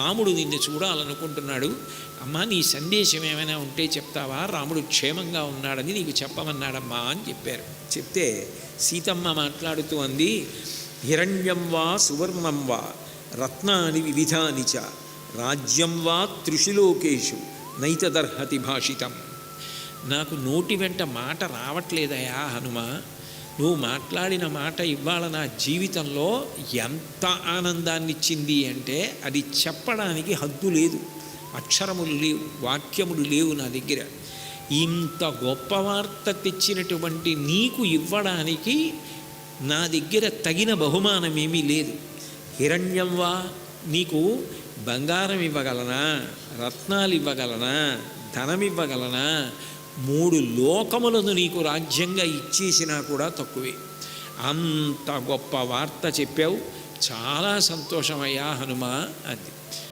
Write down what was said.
రాముడు నిన్ను చూడాలనుకుంటున్నాడు. అమ్మా నీ సందేశం ఏమైనా ఉంటే చెప్తావా? రాముడు క్షేమంగా ఉన్నాడని నీకు చెప్పమన్నాడమ్మా అని చెప్పారు. చెప్తే సీతమ్మ మాట్లాడుతూ అంది హిరణ్యం వా సువర్ణం వా రత్నాని వివిధాని చ రాజ్యం వా త్రిషులోకేషు నైతదర్హతి భాషితం. నాకు నోటి వెంట మాట రావట్లేదయా హనుమ? నువ్వు మాట్లాడిన మాట ఇవాళ నా జీవితంలో ఎంత ఆనందాన్ని ఇచ్చింది అంటే అది చెప్పడానికి హద్దు లేదు. అక్షరములు లేవు వాక్యములు లేవు నా దగ్గర. ఇంత గొప్ప వార్త తెచ్చినటువంటి నీకు ఇవ్వడానికి నా దగ్గర తగిన బహుమానం ఏమీ లేదు. హిరణ్యం వా నీకు బంగారం ఇవ్వగలనా? రత్నాలు ఇవ్వగలనా? ధనం ఇవ్వగలనా? మూడు లోకములను నీకు రాజ్యంగా ఇచ్చేసినా కూడా తక్కువే. అంత గొప్ప వార్త చెప్పావు. చాలా సంతోషమయ్యా హనుమ అది.